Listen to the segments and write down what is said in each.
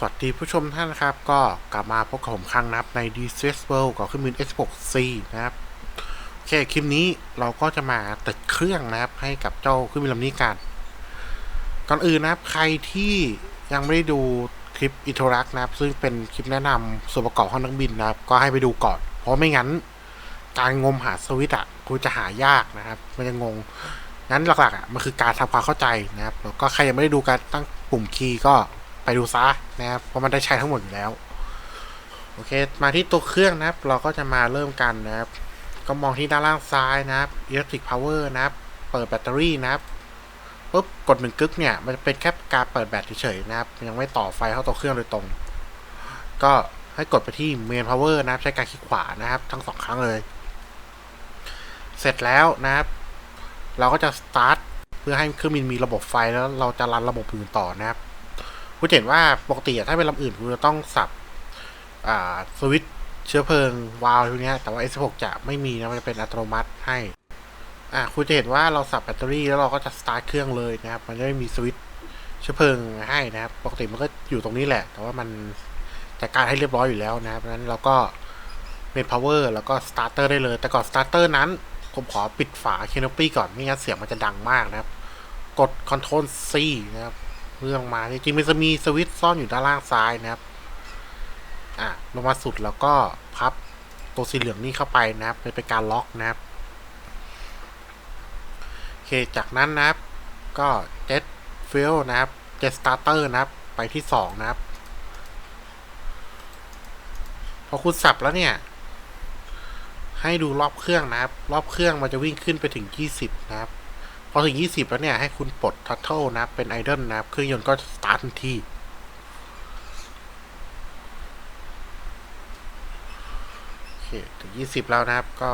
สวัสดีผู้ชมท่านนะครับ ก็กลับมาพบกับผมครั้งนะครับใน d c s World กับเครื่องบิน S6C นะครับ โอเค คลิปนี้เราก็จะมาติดเครื่องนะครับ ให้กับเจ้าเครื่องบินลำนี้กัน ก่อนอื่นนะครับ ใครที่ยังไม่ได้ดูคลิปอิโทรักนะครับ ซึ่งเป็นคลิปแนะนำส่วนประกอบของนักบินนะครับ ก็ให้ไปดูก่อน เพราะไม่งั้น การงมหาสวิตอะคุณจะหายากนะครับ มันจะงง งั้นหลักๆอะมันคือการทำความเข้าใจนะครับ แล้วก็ใครยังไม่ได้ดูการตั้งปุ่มคีย์ก็ ไปดูซะนะครับเพราะมันได้ใช้ทั้งหมดอยู่แล้ว โอเค มาที่ตัวเครื่องนะครับ เราก็จะมาเริ่มกันนะครับ ก็มองที่ด้านล่างซ้ายนะครับ electric power นะครับ เปิดแบตเตอรี่นะครับปุ๊บกดหนึ่งกึกเนี่ย มันจะเป็นแค่การเปิดแบตเฉยๆนะครับ ยังไม่ต่อไฟเข้าตัวเครื่องโดยตรง ก็ให้กดไปที่ main power นะครับ ใช้การคลิกขวานะครับ ทั้งสองครั้งเลย เสร็จแล้วนะครับ เราก็จะ start เพื่อให้เครื่องบินมีระบบไฟแล้วเราจะรันระบบอื่นต่อนะครับ คุณเห็นว่าปกติถ้าเป็นลำอื่นคุณจะต้องสับสวิตเชื้อเพลิงวาล์วพวกเนี้ยแต่ว่า S6 จะไม่มีนะ มันจะเป็นอัตโนมัติให้อ่าคุณจะเห็นว่าเราสับแบตเตอรี่แล้วเราก็จะสตาร์ทเครื่องเลยนะครับ มันจะไม่มีสวิตเชื้อเพลิงให้นะครับ ปกติมันก็อยู่ตรงนี้แหละ แต่ว่ามันจัดการให้เรียบร้อยอยู่แล้วนะครับนั้นเราก็เป็น power แล้วก็ starter ได้เลย แต่ก่อน starter นั้น ผมขอปิดฝา canopy ก่อน ไม่งั้นเสียงมันจะดังมากนะครับ กด control C นะครับ เรื่องมาจริงๆมันจะมีสวิตช์ซ่อนอยู่ด้านล่างซ้ายนะครับ อะลงมาสุดแล้วก็พับตัวสีเหลืองนี่เข้าไปนะครับเป็นการล็อกนะครับโอเคจากนั้นนะครับ ก็ jet fuel นะครับ jet starter นะครับ ไปที่สองนะครับ พอคุณสับแล้วเนี่ย ให้ดูรอบเครื่องนะครับ รอบเครื่องมันจะวิ่งขึ้นไปถึง20นะครับ พอถึง 20 แล้วเนี่ย ให้คุณปลดทัตเทิลนะ เป็นไอดอลนะเครื่องยนต์ก็สตาร์ททันทีโอเคถึง 20 แล้วนะครับ ก็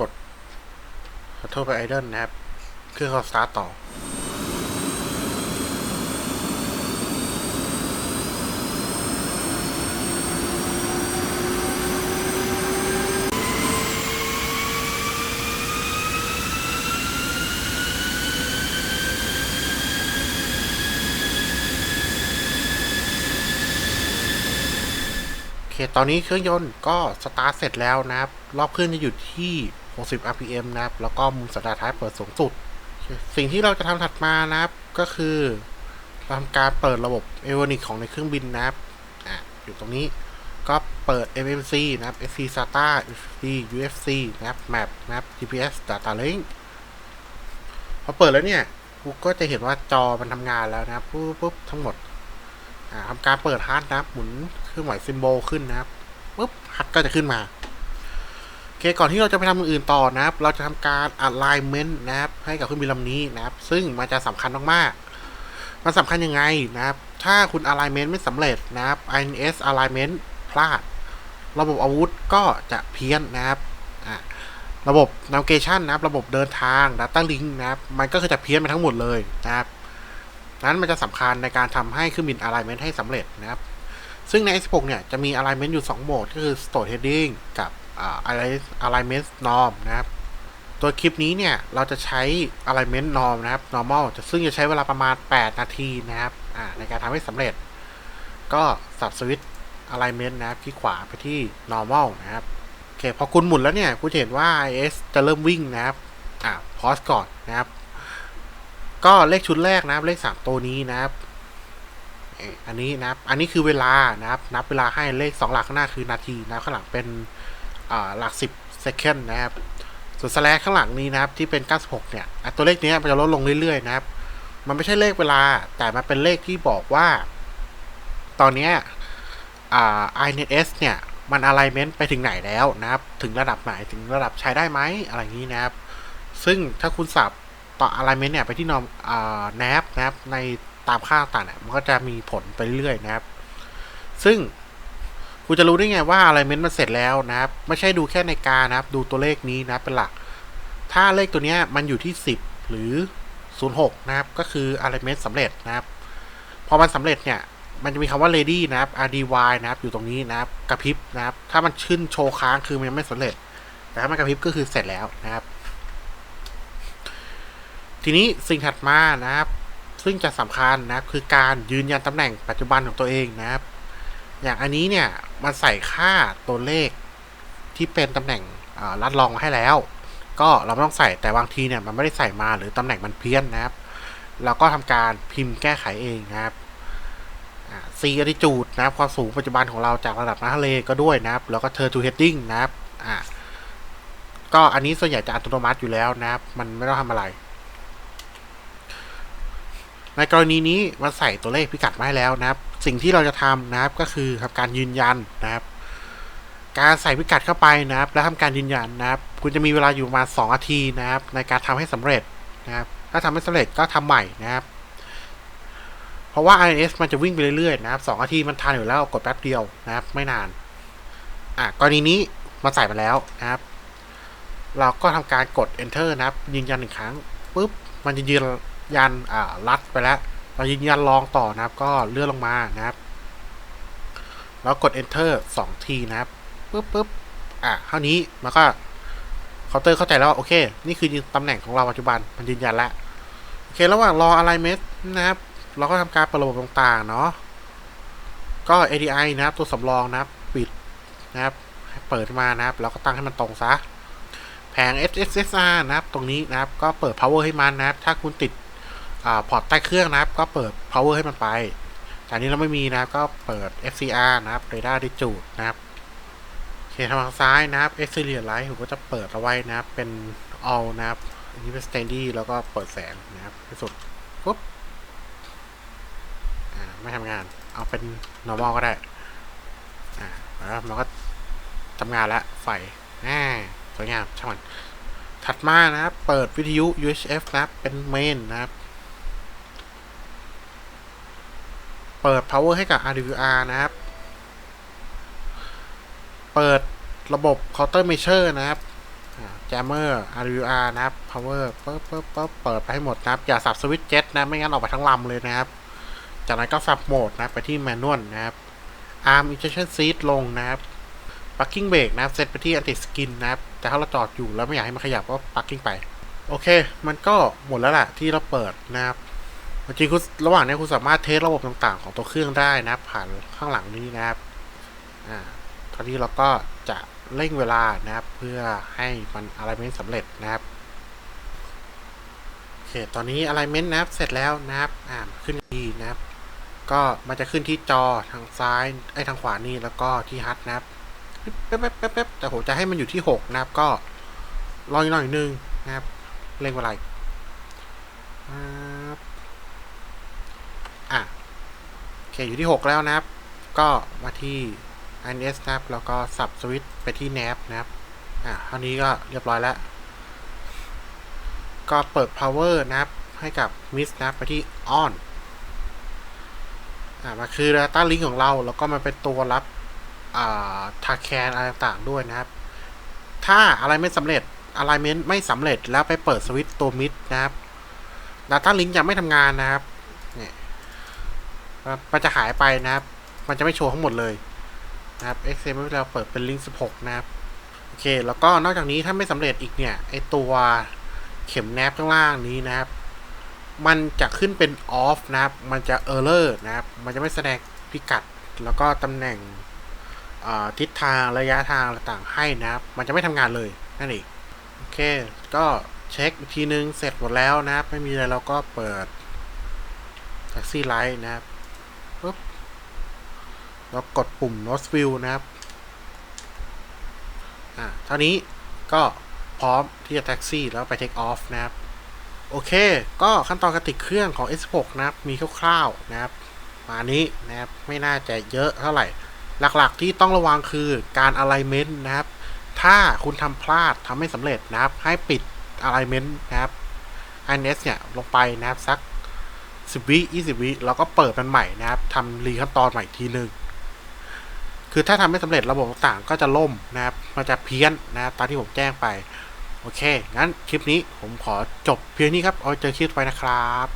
กดทัตเทิลไปไอดอลนะครับ เครื่องก็สตาร์ทต่อ เค ตอนนี้เครื่องยนต์ก็สตาร์ทเสร็จแล้วนะครับ รอบเครื่องจะอยู่ที่ 60 rpm นะครับ แล้วก็มุมสันดาปท้ายเปิดสูงสุด สิ่งที่เราจะทำถัดมานะครับ ก็คือทำการเปิดระบบเอวอนิกของในเครื่องบินนะครับอะอยู่ตรงนี้ก็เปิด MMC นะครับ SC SATA FC UFC นะครับ Map นะครับ GPS Data Link พอเปิดแล้วเนี่ย กูก็จะเห็นว่าจอมันทำงานแล้วนะครับปุ๊บปุ๊บทั้งหมด อ่าทำการเปิดฮาร์ดนะครับหมุนเครื่องหมายซิมโบลขึ้นนะครับปุ๊บฮาร์ดก็จะขึ้นมาโอเคก่อนที่เราจะไปทำอื่นต่อนะครับ เราจะทำการ alignment นะครับ ให้กับเครื่องบินลำนี้นะครับ ซึ่งมันจะสำคัญมากๆมันสำคัญยังไงนะครับ ถ้าคุณ alignment ไม่สำเร็จนะครับ INS alignment พลาด ระบบอาวุธก็จะเพี้ยนนะครับอ่าระบบ navigation นะครับ ระบบเดินทาง data link นะครับ มันก็คือจะเพี้ยนไปทั้งหมดเลยนะครับ นั้นมันจะสำคัญในการทำให้เครื่องบิน alignment ให้สำเร็จนะครับ ซึ่งใน S6 เนี่ยจะมี alignment อยู่ 2 โหมด ก็คือ stored heading กับอ่า alignment norm นะครับ ตัวคลิปนี้เนี่ยเราจะใช้ alignment norm นะครับ normal ซึ่งจะใช้เวลาประมาณ 8 นาทีนะครับในการทำให้สำเร็จ ก็สับสวิตช์ alignment นะครับคลิกขวาไปที่ normal นะครับโอเคพอคุณหมุนแล้วเนี่ยคุณจะเห็นว่า IS จะเริ่มวิ่งนะครับอ่า pause ก่อนนะครับ ก็เลขชุดแรกนะครับเลขสามตัวนี้นะครับอันนี้นะครับอันนี้คือเวลานะครับ นับเวลาให้เลขสองหลักข้างหน้าคือนาทีนะข้างหลังเป็นหลักสิบ second นะครับ ส่วนสแลชข้างหลังนี้นะครับที่เป็น 96 เนี่ยตัวเลขนี้มันจะลดลงเรื่อยๆนะครับ มันไม่ใช่เลขเวลา แต่มันเป็นเลขที่บอกว่า ตอนนี้ยอ่า INS เนี่ยมัน alignment ไปถึงไหนแล้วนะครับ ถึงระดับไหนถึงระดับใช้ได้ไหมอะไรอย่างนี้นะครับ ซึ่งถ้าคุณสับ ต่อ alignment เนี่ยไปที่นอมอ่า nav นะครับในตามค่าต่างเนี่ยมันก็จะมีผลไปเรื่อยนะครับ ซึ่งคุณจะรู้ได้ไงว่า alignment มันเสร็จแล้วนะครับ ไม่ใช่ดูแค่ในกานะครับ ดูตัวเลขนี้นะเป็นหลัก ถ้าเลขตัวเนี้ยมันอยู่ที่ 10 หรือ 06 นะครับ ก็คือ alignment สำเร็จนะครับ พอมันสำเร็จเนี่ยมันจะมีคำว่า ready นะครับ RDY นะครับ อยู่ตรงนี้นะครับ กระพริบนะครับ ถ้ามันขึ้นโชว์ค้างคือมันยังไม่สำเร็จ แต่ถ้ามันกระพริบก็คือเสร็จแล้วนะครับ ทีนี้สิ่งถัดมานะครับ ซึ่งจะสำคัญนะครับคือการยืนยันตำแหน่งปัจจุบันของตัวเองนะครับ อย่างอันนี้เนี่ยมันใส่ค่าตัวเลขที่เป็นตำแหน่งรัดรองมาให้แล้ว ก็เราไม่ต้องใส่แต่บางทีเนี่ยมันไม่ได้ใส่มาหรือตำแหน่งมันเพี้ยนนะครับ เราก็ทำการพิมพ์แก้ไขเองนะครับซีอ t ิจูดนะครับความสูงปัจจุบันของเราจากระดับน้ำทะเลก็ด้วยนะครับ แล้วก็เทอร์ทูเฮดดิ้งนะครับอ่าก็อันนี้ส่วนใหญ่จะอัตโนมัติอยู่แล้วนะครับ มันไม่ต้องทำอะไร ในกรณีนี้มันใส่ตัวเลขพิกัดมาให้แล้วนะครับ สิ่งที่เราจะทำนะครับก็คือทำการยืนยันนะครับ การใส่พิกัดเข้าไปนะครับ แล้วทำการยืนยันนะครับ คุณจะมีเวลาอยู่มาณ2นาทีนะครับ ในการทำให้สำเร็จนะครับ ถ้าทำไม่สำเร็จก็ทำใหม่นะครับ เพราะว่า INS มันจะวิ่งไปเรื่อยๆนะครับ2นาทีมันทันอยู่แล้วกดแป๊บเดียวนะครับ ไม่นานอะกรณีนี้มาใส่มาแล้วนะครับ เราก็ทำการกด enter นะครับ ยืนยันหนึ่งครั้งปุ๊บมันจะยืน ยันอ่ารัดไปแล้ว เรายืนยันลองต่อนะครับ ก็เลื่อนลงมานะครับ แล้วกด enter สองทีนะครับปุ๊บปุ๊บอะเท่านี้มันก็เคาน์เตอร์เข้าใจแล้วโอเค นี่คือตำแหน่งของเราปัจจุบันมันยืนยันแล้วโอเค ระหว่างรอ alignment นะครับ เราก็ทำการปิดระบบต่างๆเนาะก็ ADI นะครับ ตัวสำรองนะครับ ปิดนะครับเปิดมานะครับ แล้วก็ตั้งให้มันตรงซะ แผง SSR นะครับ ตรงนี้นะครับ ก็เปิด power ให้มันนะครับ ถ้าคุณติด พอร์ตใต้เครื่องนะครับ ก็เปิด power ให้มันไป แต่นี้เราไม่มีนะครับ ก็เปิด FCR นะครับ radar d i g i t นะครับโอเคทางซ้ายนะครับ exterior light ผมก็จะเปิดเอาไว้นะครับ เป็น all นะครับอันนี้เป็น steady แล้วก็เปิดแสงนะครับที่สุดปุ๊บอ่าไม่ทำงาน เอาเป็น normal ก็ได้อ่าแล้วมันก็ทำงานแล้วไฟอ่าสวยงามช่างมันถัดมานะครับ เปิดวิทยุ UHF นะครับ เป็นเมนนะครับ เปิด power ให้กับ RWR นะครับ เปิดระบบ counter measure นะครับ jammer RWR นะครับ power ปึ๊บปึ๊บปึ๊บเปิดไปให้หมดนะครับ อย่าสับสวิตช์เจ็ตนะ ไม่งั้นออกไปทั้งลำเลยนะครับ จากนั้นก็สับโหมดนะไปที่ manual นะครับ arm injection seat ลงนะครับ parking brake นะครับ เซตไปที่ anti skin นะครับ แต่ถ้าเราจอดอยู่แล้วไม่อยากให้มันขยับก็ parking ไป โอเค มันก็หมดแล้วแหละที่เราเปิดนะครับ จริงๆคุณระหว่างนี้คุณสามารถเทสระบบต่างๆ ของตัวเครื่องได้นะผ่านข้างหลังนี้นะครับอ่าตอนนี้เราก็จะเร่งเวลานะครับ เพื่อให้มันอะไรไม่สำเร็จนะครับโอเคตอนนี้ alignment นะครับเสร็จแล้วนะครับอ่าขึ้นดีนะครับ ก็มันจะขึ้นที่จอทางซ้ายไอ้ทางขวานี่แล้วก็ที่ฮัทนะครับแป๊บแป๊บแป๊บแป๊บแต่ผมจะให้มันอยู่ที่หกนะครับ ก็รออีกหน่อยนึงนะครับ เร่งเวลาอีกครับอะโอ เคอยู่ที่หกแล้วนะครับ ก็มาที่ INS นะครับ แล้วก็สับสวิตไปที่ NAV นะครับ อะเท่านี้ก็เรียบร้อยแล้ว ก็เปิด power นะครับ ให้กับ MIS นะครับไปที่ on อ่ามันคือ Data Link ของเรา แล้วก็มันเป็นตัวรับ อ่าทาแคนอะไรต่างๆด้วยนะครับ ถ้าอะไรไม่สำเร็จ alignment ไม่สำเร็จแล้วไปเปิดสวิตตัว mid นะครับ Data Link ยังไม่ทำงานนะครับ มันจะหายไปนะครับ มันจะไม่โชว์ทั้งหมดเลยนะครับ XML เราเปิดเป็น link 16 นะครับ โอเค แล้วก็นอกจากนี้ถ้าไม่สำเร็จอีกเนี่ย ไอตัวเข็มแนบข้างล่างนี้นะครับ มันจะขึ้นเป็น off นะครับ มันจะ error นะครับ มันจะไม่แสดงพิกัด แล้วก็ตำแหน่งทิศทางระยะทางต่างๆให้นะครับ มันจะไม่ทำงานเลยนั่นเองโอเค ก็เช็คอีกทีนึงเสร็จหมดแล้วนะครับ ไม่มีอะไรเราก็เปิด taxi light นะครับ แล้วกดปุ่ม nose view นะครับ อ่าเท่านี้ก็พร้อมที่จะแท็กซี่แล้วไป take off นะครับ โอเค ก็ขั้นตอนการติดเครื่องของ S6 นะครับ มีคร่าวๆนะครับ มานี้นะครับ ไม่น่าจะเยอะเท่าไหร่ หลักๆที่ต้องระวังคือการ alignment นะครับ ถ้าคุณทำพลาดทำไม่สำเร็จนะครับ ให้ปิด alignment นะครับ INS เนี่ยลงไปนะครับสัก10วิ20วิแล้วก็เปิดมันใหม่นะครับทำรีขั้นตอนใหม่ทีหนึ่ง คือถ้าทำไม่สำเร็จระบบต่างๆก็จะล่มนะครับมันจะเพี้ยนนะครับตามที่ผมแจ้งไป โอเค งั้นคลิปนี้ผมขอจบเพียงนี้ครับ เอาเจอคลิปไว้นะครับ